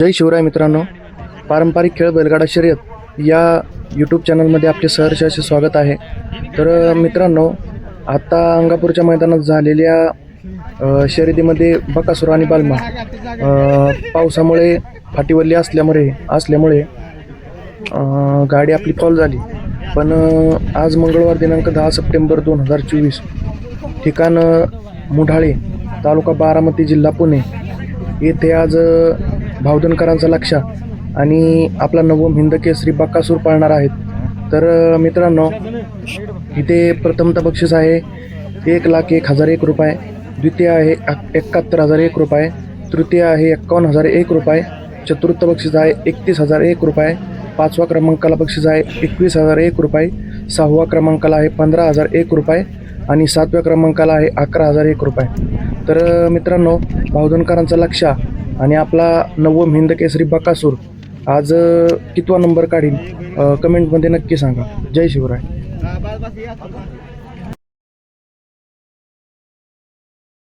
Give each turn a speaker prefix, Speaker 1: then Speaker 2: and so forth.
Speaker 1: जय शिवराय मित्रांनो. पारंपरिक खेळ बैलगाडा शर्यत या यूट्यूब चॅनलमध्ये आपले सहर्ष असे स्वागत आहे. तर मित्रांनो आत्ता अंगापूरच्या मैदानात झालेल्या शर्यतीमध्ये बकासुरा आणि बालमा पावसामुळे फाटीवल्ली असल्यामुळे असल्यामुळे गाडी आपली फॉल झाली. पण आज मंगळवार दिनांक दहा सप्टेंबर दोन हजार चोवीस ठिकाण मुढाळे तालुका बारामती जिल्हा पुणे येथे आज भावधनकरांचा लक्ष आणि आपला नवम हिंद केसरी बक्कासूर पाळणार आहेत. तर मित्रांनो इथे प्रथमतः बक्षीस आहे एक लाख एक हजार एक रुपये. द्वितीय आहे एकाहत्तर हजार एक रुपये. तृतीय आहे एक्कावन्न हजार एक रुपये. चतुर्थ बक्षीस आहे एकतीस हजार एक रुपये. पाचवा क्रमांकाला बक्षीस आहे एकवीस हजार एक रुपये. सहावा क्रमांकाला आहे पंधरा हजार एक रुपये. आणि सातव्या क्रमांकाला आहे अकरा हजार एक रुपये. तर मित्रांनो भावधनकरांचा लक्ष आणि आपला नवम हिंद केसरी बकासूर आज कितवा नंबर काढीन? कमेंटमध्ये नक्की सांगा. जय शिवराय.